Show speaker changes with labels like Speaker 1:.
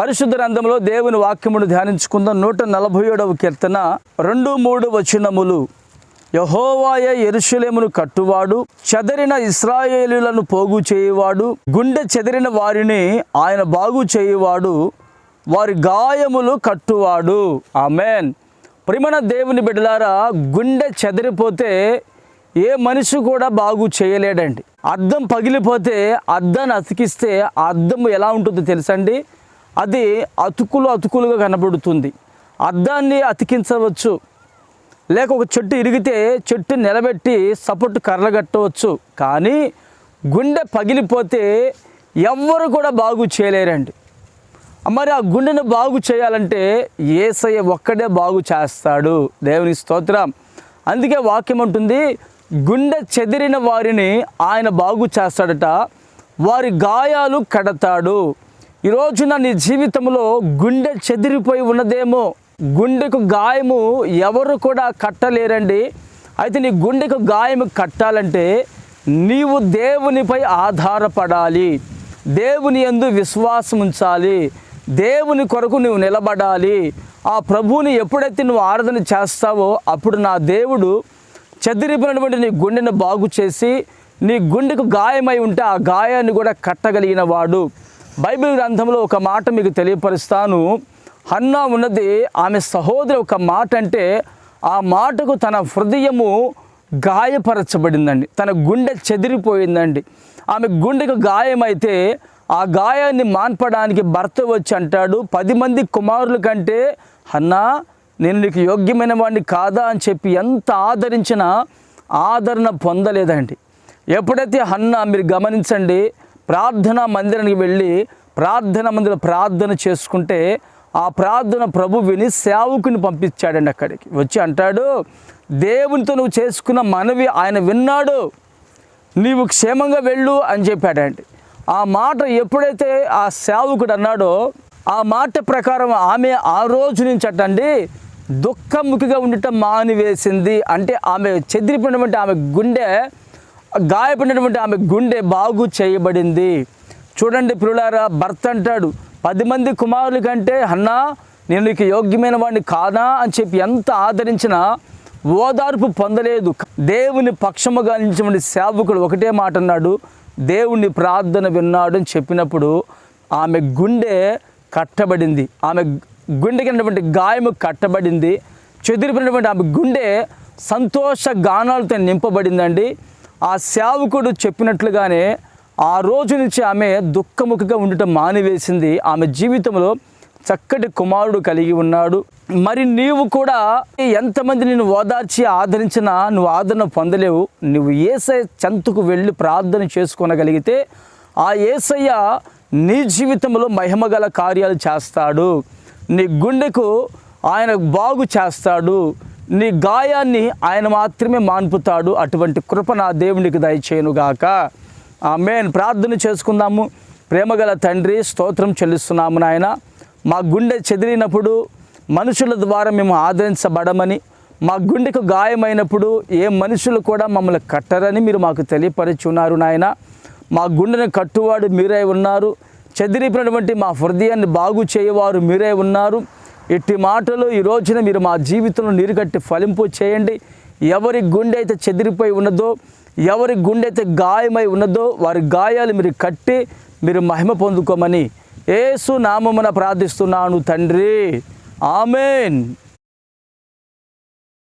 Speaker 1: పరిశుద్ధ రంధంలో దేవుని వాక్యమును ధ్యానించుకుందాం. నూట నలభై ఏడవ కీర్తన. రెండు మూడు వచనములు. యహోవాయ ఎరుషలేమును కట్టువాడు చెదరిన ఇస్రాయేలులను పోగు చేయువాడు గుండె చెదిరిన వారిని ఆయన బాగు చేయువాడు వారి గాయములు కట్టువాడు. ఆమెన్. ప్రిమణ దేవుని బిడ్డలారా గుండె చెదిరిపోతే ఏ మనిషి కూడా బాగు చేయలేడండి. అద్దం పగిలిపోతే అద్దాన్ని అతికిస్తే ఆ అద్దం ఎలా ఉంటుందో తెలుసండి? అది అతుకులు అతుకులుగా కనబడుతుంది. అద్దాన్ని అతికించవచ్చు. లేక ఒక చెట్టు ఇరిగితే చెట్టు నిలబెట్టి సపోర్ట్ కర్రగట్టవచ్చు. కానీ గుండె పగిలిపోతే ఎవ్వరు కూడా బాగు చేయలేరండి. మరి ఆ గుండెను బాగు చేయాలంటే ఏసయ్య ఒక్కడే బాగు చేస్తాడు. దేవుని స్తోత్రం. అందుకే వాక్యం ఉంటుంది గుండె చెదిరిన వారిని ఆయన బాగు చేస్తాడట వారి గాయాలు కడతాడు. ఈ నీ జీవితంలో గుండె చెదిరిపోయి ఉన్నదేమో గుండెకు గాయము ఎవరు కూడా కట్టలేరండి. అయితే నీ గుండెకు గాయము కట్టాలంటే నీవు దేవునిపై ఆధారపడాలి. దేవుని ఎందు విశ్వాసం ఉంచాలి. దేవుని కొరకు నువ్వు నిలబడాలి. ఆ ప్రభువుని ఎప్పుడైతే నువ్వు ఆరాధన చేస్తావో అప్పుడు నా దేవుడు చెదిరిపోయినటువంటి నీ గుండెను బాగు చేసి నీ గుండెకు గాయమై ఉంటే ఆ గాయాన్ని కూడా కట్టగలిగిన వాడు. బైబిల్ గ్రంథంలో ఒక మాట మీకు తెలియపరుస్తాను. హన్నా ఉన్నది ఆమె సహోదరి ఒక మాట అంటే ఆ మాటకు తన హృదయము గాయపరచబడిందండి. తన గుండె చెదిరిపోయిందండి. ఆమె గుండెకు గాయమైతే ఆ గాయాన్ని మాన్పడానికి భర్త వచ్చి అంటాడు పది మంది కుమారుల కంటే అన్నా నేను నీకు యోగ్యమైన వాడిని కాదా? అని చెప్పి ఎంత ఆదరించినా ఆదరణ పొందలేదండి. ఎప్పుడైతే హన్న మీరు గమనించండి ప్రార్థనా మందిరానికి వెళ్ళి ప్రార్థన మందిర ప్రార్థన చేసుకుంటే ఆ ప్రార్థన ప్రభు విని సేవకుని పంపించాడండి అక్కడికి. వచ్చి అంటాడు దేవునితో నువ్వు చేసుకున్న మనవి ఆయన విన్నాడు. నీవు క్షేమంగా వెళ్ళు అని చెప్పాడండి. ఆ మాట ఎప్పుడైతే ఆ సేవకుడు అన్నాడో ఆ మాట ప్రకారం ఆమె ఆ రోజు నుంచి అటండి దుఃఖముఖిగా ఉండటం మానివేసింది. అంటే ఆమె చెదిరిపోయినటువంటి ఆమె గుండె గాయపడినటువంటి ఆమె గుండె బాగు చేయబడింది. చూడండి పిల్లారా భర్త అంటాడు పది మంది కుమారుల కంటే అన్నా నేను నీకు యోగ్యమైన వాడిని కాదా అని చెప్పి ఎంత ఆదరించినా ఓదార్పు పొందలేదు. దేవుని పక్షముగా నిలిచినటువంటి సేవకుడు ఒకటే మాట అన్నాడు దేవుని ప్రార్థన విన్నాడు అని చెప్పినప్పుడు ఆమె గుండె కట్టబడింది. ఆమె గుండెకినటువంటి గాయము కట్టబడింది. చెదిరిపోయినటువంటి ఆమె గుండె సంతోష గానాలతో నింపబడిందండి. ఆ సేవకుడు చెప్పినట్లుగానే ఆ రోజు నుంచి ఆమె దుఃఖముఖగా ఉండటం మానివేసింది. ఆమె జీవితంలో చక్కటి కుమారుడు కలిగి ఉన్నాడు. మరి నీవు కూడా ఎంతమంది నిన్ను ఓదార్చి ఆదరించినా నువ్వు ఆదరణ పొందలేవు. నువ్వు ఏసై చెంతకు వెళ్ళి ప్రార్థన చేసుకోనగలిగితే ఆ ఏసయ్య నీ జీవితంలో మహిమగల కార్యాలు చేస్తాడు. నీ గుండెకు ఆయన బాగు చేస్తాడు. నీ గాయాన్ని ఆయన మాత్రమే మాన్పుతాడు. అటువంటి కృప నా దేవునికి దయచేయనుగాక. ఆమెన్. ప్రార్థన చేసుకుందాము. ప్రేమగల తండ్రి స్తోత్రం చెల్లిస్తున్నాము నాయన. మా గుండె చెదిరినప్పుడు మనుషుల ద్వారా మేము ఆదరించబడమని మా గుండెకు గాయమైనప్పుడు ఏ మనుషులు కూడా మమ్మల్ని కట్టరని మీరు మాకు తెలియపరిచున్నారు నాయన. మా గుండెను కట్టువాడు మీరే ఉన్నారు. చెదిరిపోయినటువంటి మా హృదయాన్ని బాగు చేయవారు మీరే ఉన్నారు. ఇట్టి మాటలు ఈ రోజున మీరు మా జీవితంలో నీరుగట్టి ఫలింపు చేయండి. ఎవరి గుండె అయితే చెదిరిపోయి ఉన్నదో ఎవరి గుండె అయితే గాయమై ఉన్నదో వారి గాయాలు మీరు కట్టి మీరు మహిమ పొందుకోమని ఏసు నామమున ప్రార్థిస్తున్నాను తండ్రి. ఆమెన్.